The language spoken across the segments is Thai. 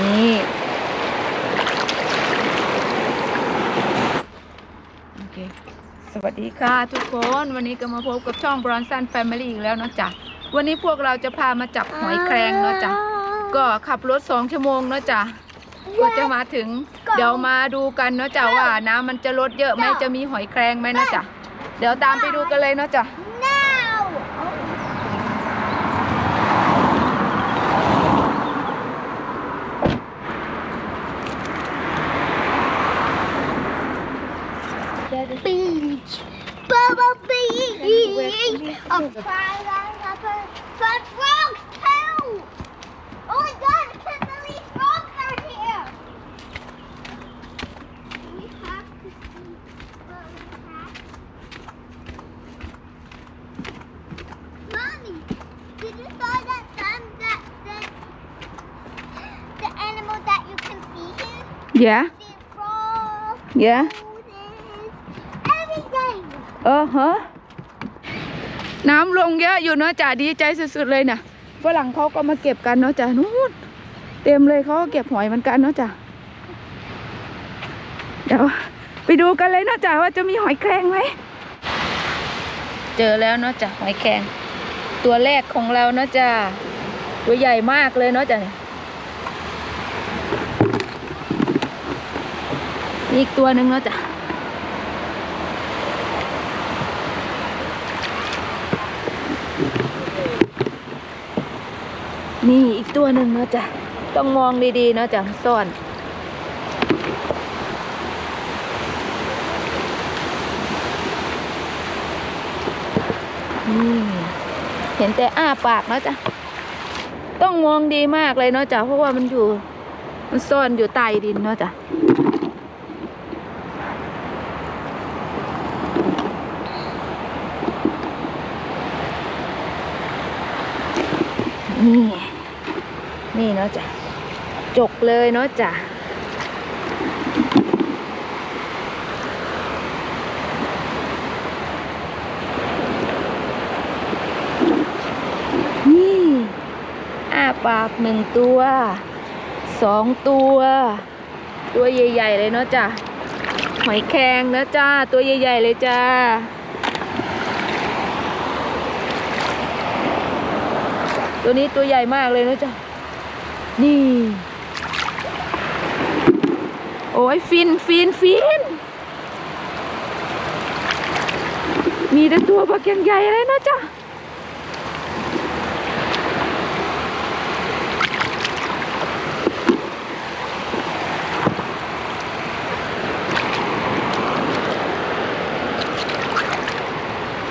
นี่โอเคสวัสดีค่ะทุกคนวันนี้ก็มาพบกับช่อง Bronson Family อีกแล้วเนาะจ๊ะวันนี้พวกเราจะพามาจับหอยแครงเนาะจ๊ะก็ขับรถสองชั่วโมงเนาะจ๊ะก็จะมาถึงเดี๋ยวมาดูกันเนาะจ๊ะว่าน้ำมันจะลดเยอะไหมจะมีหอยแครงไหมเนาะจ๊ะเดี๋ยวตามไปดูกันเลยเนาะจ๊ะ beach. I'm flying up a front frogs too. Oh my god, I can't believe frogs are here. We have to see what we have. Mommy, did you saw that sign that said the animal that you can see here? Yeah Yeah mooses, น้ำลงเยอะอยู่เนาะจ๊ะดีใจสุดๆเลยน่ะฝรั่งเขาก็มาเก็บกันเนาะจ๊ะนู่นเต็มเลยเขาก็เก็บหอยเหมือนกันเนาะจ๊ะเดี๋ยวไปดูกันเลยเนาะจ๊ะว่าจะมีหอยแครงไหมเจอแล้วเนาะจ๊ะหอยแครงตัวแรกของเราเนาะจ๊ะตัวใหญ่มากเลยเนาะจ๊ะนี่อีกตัวหนึ่งเนาะจ๊ะ นี่อีกตัวหนึ่งเนาะจ๊ะต้องมองดีๆเนาะจ๊ะซ่อน นี่ เห็นแต่อ้าปากเนาะจ๊ะต้องมองดีมากเลยเนาะจ๊ะเพราะว่ามันอยู่ มันซ่อนอยู่ใต้ดินเนาะจ๊ะนี่ะจ้ะจกเลยเนาะจ้ะนี่อ้าปากหนึ่งตัวสองตัว ตัวใหญ่ๆเลยเนาะจ้ะหอยแครงนะจ้า ตัวใหญ่ๆเลยจ้าตัวนี้ตัวใหญ่มากเลยนะจ๊ะ นี่ โอ้ยฟินฟินฟิน มีแต่ตัวบักยังใหญ่เลยนะจ๊ะ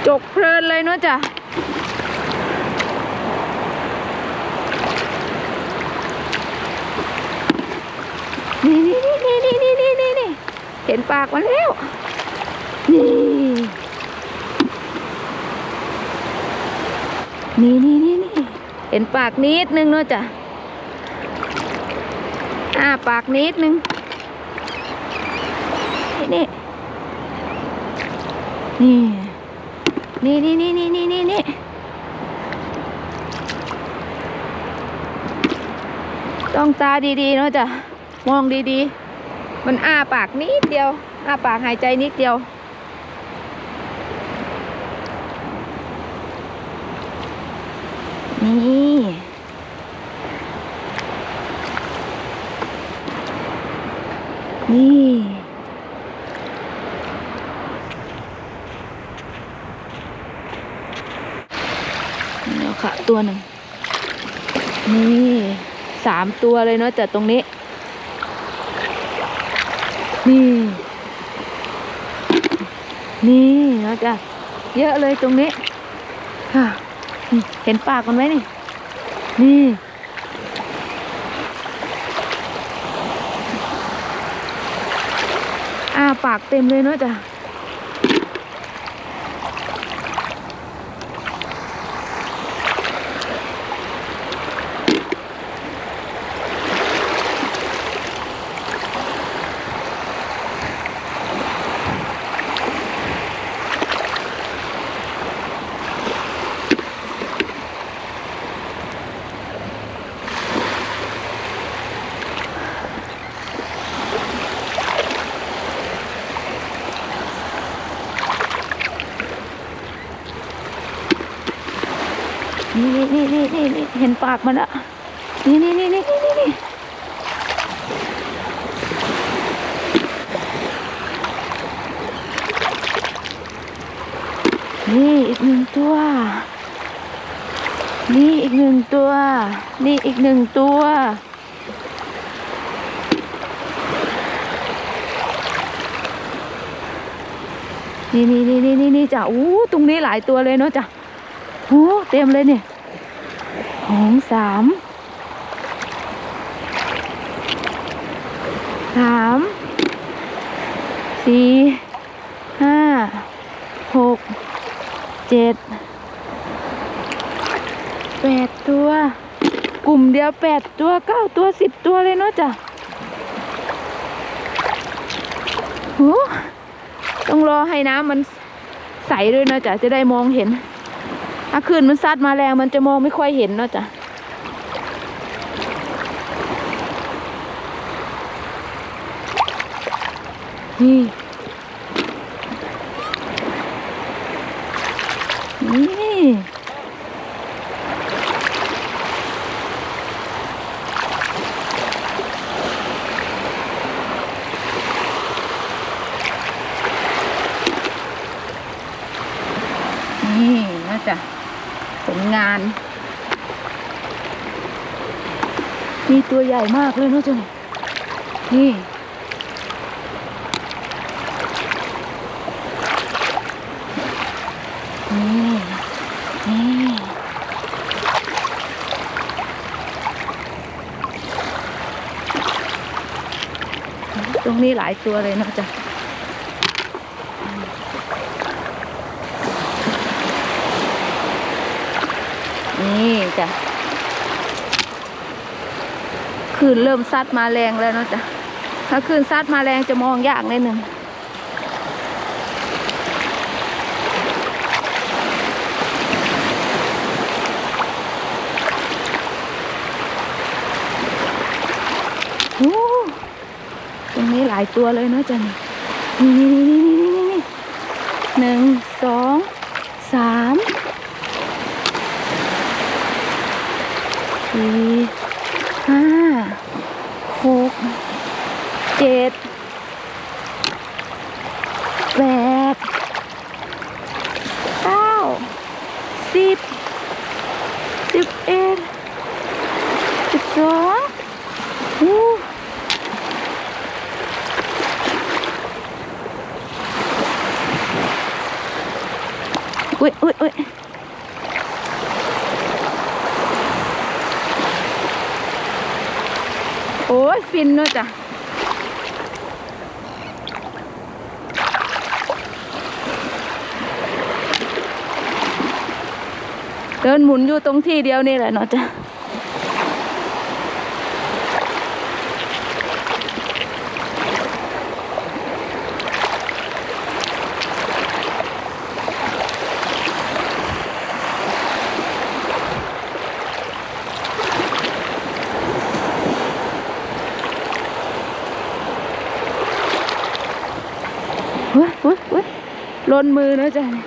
จกเพลินเลยเนาะจ๊ะ นี่นี่นี่นี่นี่นี่นี่นี่เห็นปากมันแล้ว นี่ นี่นี่นี่นี่เห็นปากนิดนึงเนาะจ้ะอ่าปากนิดนึง นี่ นี่ นี่นี่นี่นี่นี่นี่นี่ต้องตาดีๆเนาะจ้ะ มองดีๆ มันอ้าปากนิดเดียว อ้าปากหายใจนิดเดียว นี่นี่เดี๋ยวค่ะ ตัวหนึ่ง นี่สามตัวเลยเนาะจากตรงนี้ นี่ นี่เนะจ๊ะเยอะเลยตรงนี้ค่ะเห็นปากมันไหมนี่ นี่อ้าปากเต็มเลยเนาะจ้ะ เห็นปากมันอะนี่นี่นี่นี่นี่นี่นี่นี่อีกหนึ่งตัว นี่อีกหนึ่งตัว นี่อีกหนึ่งตัว นี่นี่นี่นี่นี่จ้ะอู้ตรงนี้หลายตัวเลยเนาะจ้ะโอ้เต็มเลยเนี่ย สองสามสามสี่ห้าหกเจ็ดแปดตัว กลุ่มเดียวแปดตัวเก้าตัวสิบตัวเลยเนาะจ้ะโอ้ต้องรอให้น้ำมันใสด้วยนะจ๊ะจะได้มองเห็น ถ้าคืนมันซัดมาแรงมันจะมองไม่ค่อยเห็นเนาะจ้ะนี่นี่นะจ๊ะ ลงาน มีตัวใหญ่มากเลยเนาะจ๊ะนี่นี่นี่ตรงนี้หลายตัวเลยนะจ๊ะ นี่ จ้ะคืนเริ่มซัดมาแรงแล้วเนาะจ๊ะถ้าคืนซัดมาแรงจะมองยากนิดหนึ่งโอ้ตรงนี้หลายตัวเลยเนาะจ๊ะนี่นี่นี่นี่นี่นี่ see. โอ้ยฟินเนอะจ้ะเดินหมุนอยู่ตรงที่เดียวนี่แหละเนาะจ้ะ อุ้ยอุ้ยอุ้ยล้นมือนะจ๊ะนี่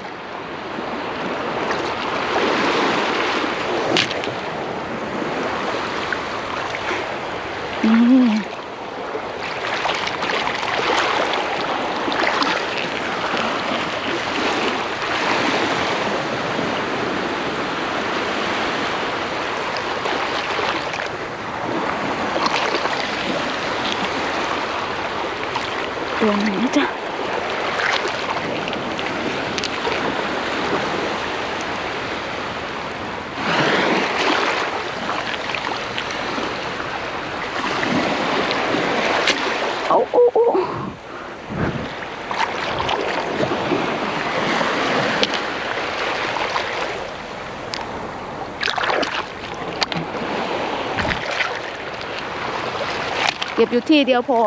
ก็บอยู่ที่เดียวพอ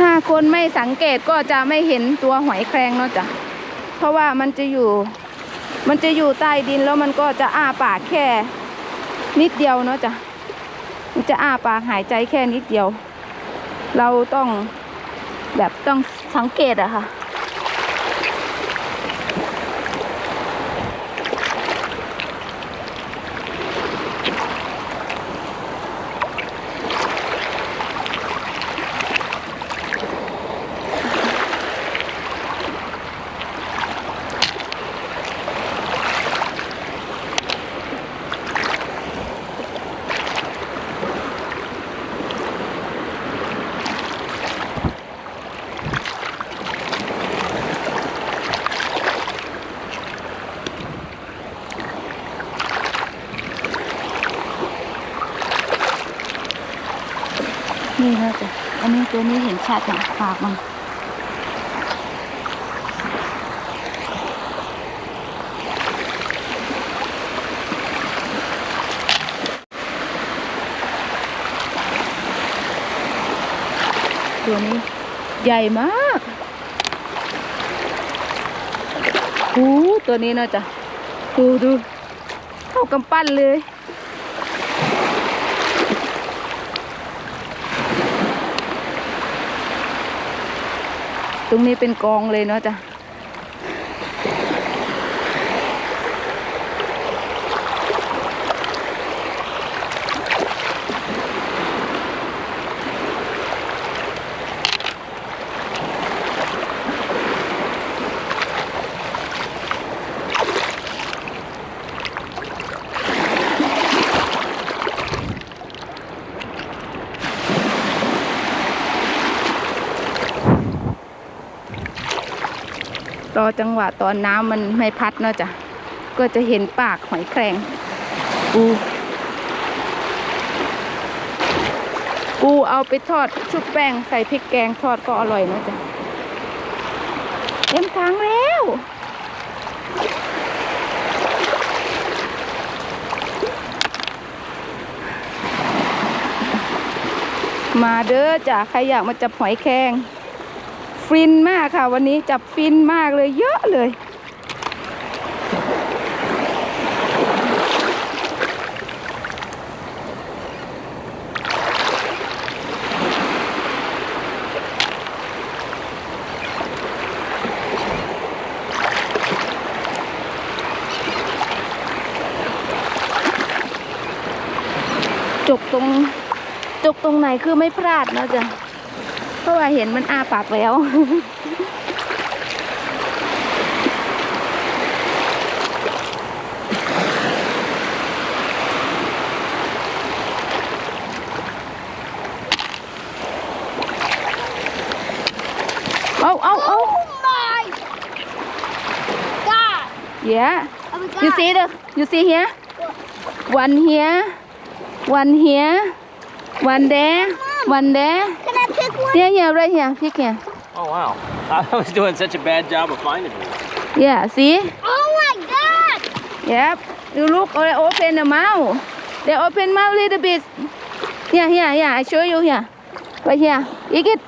ห้าคนไม่สังเกตก็จะไม่เห็นตัวหอยแครงเนาะจ้ะ เพราะว่ามันจะอยู่ มันจะอยู่ใต้ดินแล้วมันก็จะอ้าปากแค่นิดเดียวเนาะจ้ะ มันจะอ้าปากหายใจแค่นิดเดียว เราต้องแบบต้องสังเกตอะค่ะ นี่นะจ๊ะอันนี้ ตัวนี้เห็นชัดนะปากมันตัวนี้ใหญ่มากโอ้ตัวนี้เนาะจ๊ะดูดูเท่ากำปั้นเลย ตรงนี้เป็นกองเลยเนาะจ้ะ อจังหวะตอนน้ำมันไม่พัดเนาะจ้ะก็จะเห็นปากหอยแครงปูปูเอาไปทอดชุบแป้งใส่พริกแกงทอดก็อร่อยนะจ้ะเต็มถังแล้วมาเด้อจ้ะใครอยากมาจับหอยแครง ฟินมากค่ะ วันนี้จับฟินมากเลยเยอะเลยจกตรงจกตรงไหนคือไม่พลาดนะจ๊ะ เพราะว่าเห็นมันอ้าปากแล้วเอาเอาเอา Oh my god! yeah Oh my god! you see the you see here one here one here one there one there Can I pick one? here here right here pick here Oh wow. I was doing such a bad job of finding you. yeah see Oh my god! Yep. You look oh, or open the mouth. They open mouth a little bit. Yeah, yeah, yeah. I show you here. Right here. Dig it.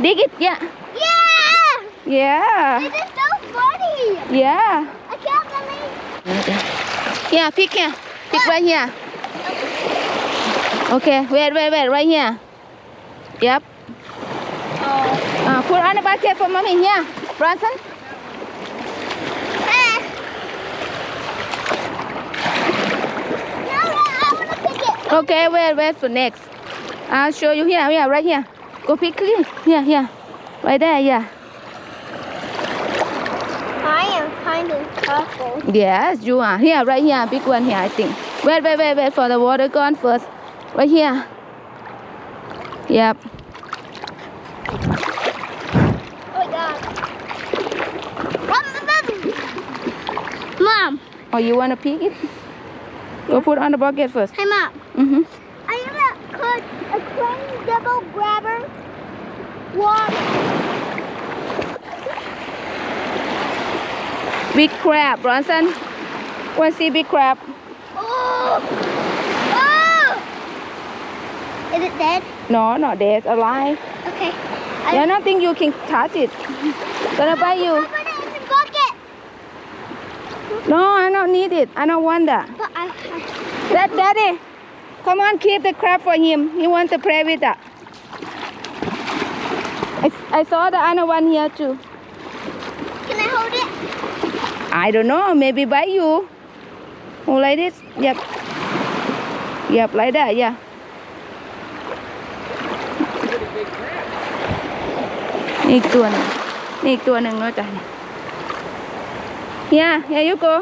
Dig it. Yeah. Yeah! Yeah. This is so funny! Yeah. I can't believe Yeah. Pick here. Pick right here. Okay. Wait, wait, wait. Right here. Yep. Uh, put on the basket for mommy here. Bronson. Eh. No, no, I want to pick it. Okay. Wait, wait for next. I'll show you here. Here. Right here. Go pick here. Here. Here. Right there. Yeah. I am kind of careful. Yes, you are. Here, right here, big one here, I think. Wait, wait, wait, wait for the water gone first. Right here. Yep. Oh my god. Mom, Oh, you want to pick it? Go put it on the bucket first. hey mom. Mm-hmm. I am a a crane double grabber walk. Big crab, Bronson. Want to see big crab? Oh! Oh! Is it dead? No, not dead, alive. Okay. Yeah, nothing you can touch it. Gonna buy you. Put it in the bucket. No, I don't need it. I don't want that. But I, I That daddy, come on, keep the crab for him. He wants to play with that. I, I saw the other one here too Can I hold it? I don't know maybe by you oh like this yep yep like that yeah นี่อีกตัวหนึ่งนี่อีกตัวหนึ่งเนาะจ้ะ เนี่ย here you go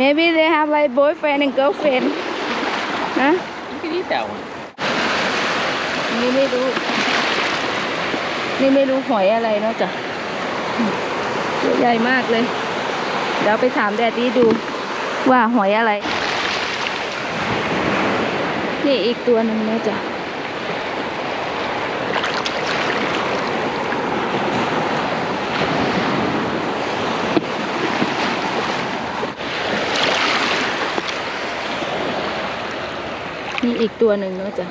maybe they have like boyfriend and girlfriend นะ You can eat that one. นี่ไม่รู้ นี่ไม่รู้หอยอะไรเนาะจ้ะตัวใหญ่มากเลย เดี๋ยวไปถามแดดดี้ดูว่าหอยอะไร นี่อีกตัวหนึ่งเนาะจ้ะ อีกตัวหนึ่งเนาะจ้ะ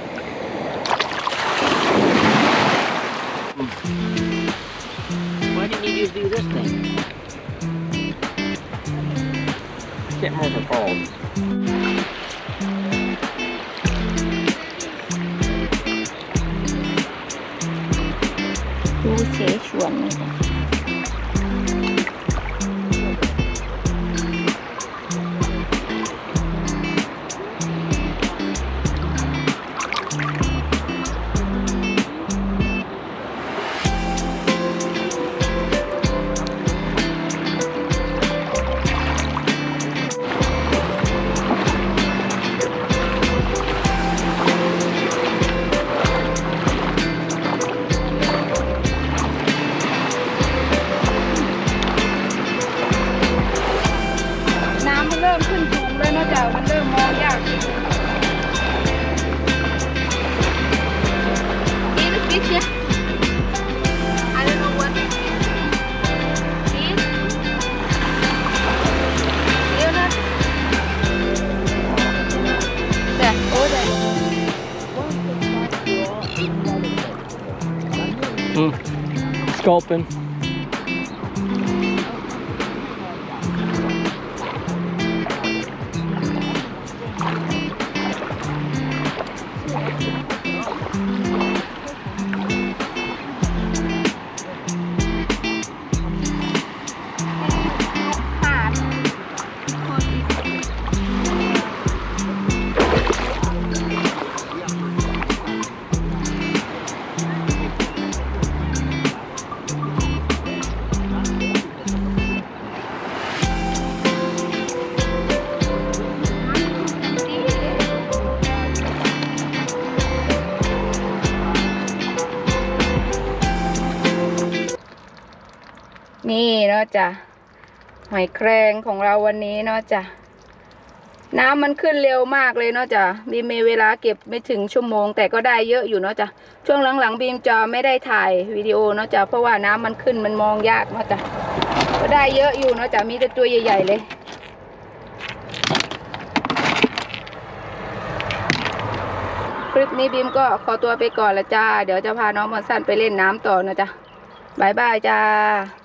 Why didn't you just do this thing? Can't remember what they're called. ดูเสฉวนเนาะจ้ะ sculpin. น่าะจ้ะหอยแครงของเราวันนี้เนาะจ้ะน้ำมันขึ้นเร็วมากเลยเนาะจ้ะบีมมีเวลาเก็บไม่ถึงชั่วโมง แต่ก็ได้เยอะอยู่เนาะจ้ะช่วงหลังๆบีมจะไม่ได้ถ่ายวิดีโอเนาะจ้ะเพราะว่าน้ำมันขึ้นมันมองยากเนาะจ้ะก็ได้เยอะอยู่เนาะจ้ะมีแต่ตัวใหญ่ ๆ เลยคลิปนี้บีมก็ขอตัวไปก่อนละจ้า เดี๋ยวจะพาน้องมอนสันไปเล่นน้ำต่อนะจ๊ะบายบายจ้า